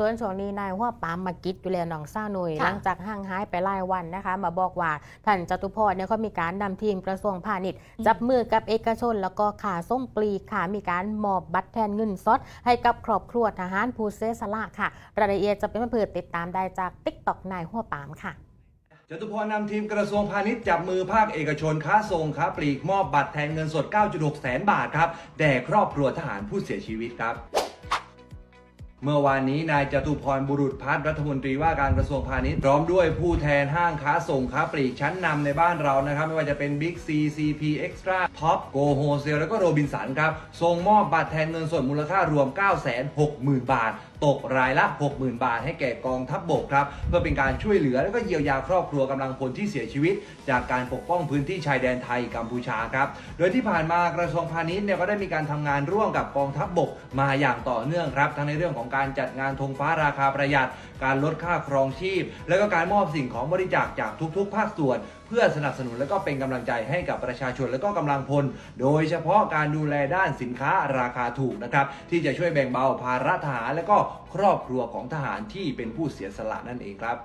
ส่วนช่วงนี้นายหัวปามมากิดอยู่แล้วน้องซ่าหนุ่ยค่ะหลังจากห่างหายไปหลายวันนะคะ มาบอกว่าท่านจตุพรเนี่ยเขามีการนำทีมกระทรวงพาณิชย์ จับมือกับเอกชน แล้วก็ขาส่งปลีกค่ะมีการมอบบัตรแทนเงินสดให้กับครอบครัวทหารผู้เสียสละค่ะ รายละเอียดจะเป็นมาเพื่อติดตามได้จากติ๊กต็อกนายหัวปามค่ะจตุพรนำทีมกระทรวงพาณิชย์จับมือภาคเอกชนค้าส่งค้าปลีกมอบบัตรแทนเงินสด 9.6 แสนบาทครับแด่ครอบครัวทหารผู้เสียชีวิตครับ เมื่อวานนี้นายจตุพรบุรุษพัฒน์รัฐมนตรีว่าการกระทรวงพาณิชย์พร้อมด้วยผู้แทนห้างค้าส่งค้าปลีกชั้นนำในบ้านเรานะครับ ไม่ว่าจะเป็น Big C CP Extra Top Go h o l e s a l e แล้วก็โรบินสันครับส่งมอบบัตรแทนเงินสดมูลค่ารวม 960,000 บาท ตกรายละ 60,000 บาทให้แก่กองทัพบบกครับ เพื่อเป็นการช่วยเหลือและก็เยียวยาครอบครัวกำลังพลที่เสียชีวิต จากการปกป้องพื้นที่ชายแดนไทยกัมพูชาครับโดยที่ผ่านมากระทรวงพาณิชย์เนี่ยก็ได้มีการทำงานร่วมกับกองทัพบบกมาอย่างต่อเนื่องครับทั้งในเรื่องของการจัดงานธงฟ้าราคาประหยัด การลดค่าครองชีพ และก็การมอบสิ่งของบริจาคจากทุกๆ ภาคส่วน เพื่อสนับสนุนและก็เป็นกำลังใจให้กับประชาชนและก็กำลังพล โดยเฉพาะการดูแลด้านสินค้าราคาถูกนะครับที่จะช่วยแบ่งเบาภาระทหารและก็ครอบครัวของทหารที่เป็นผู้เสียสละนั่นเองครับ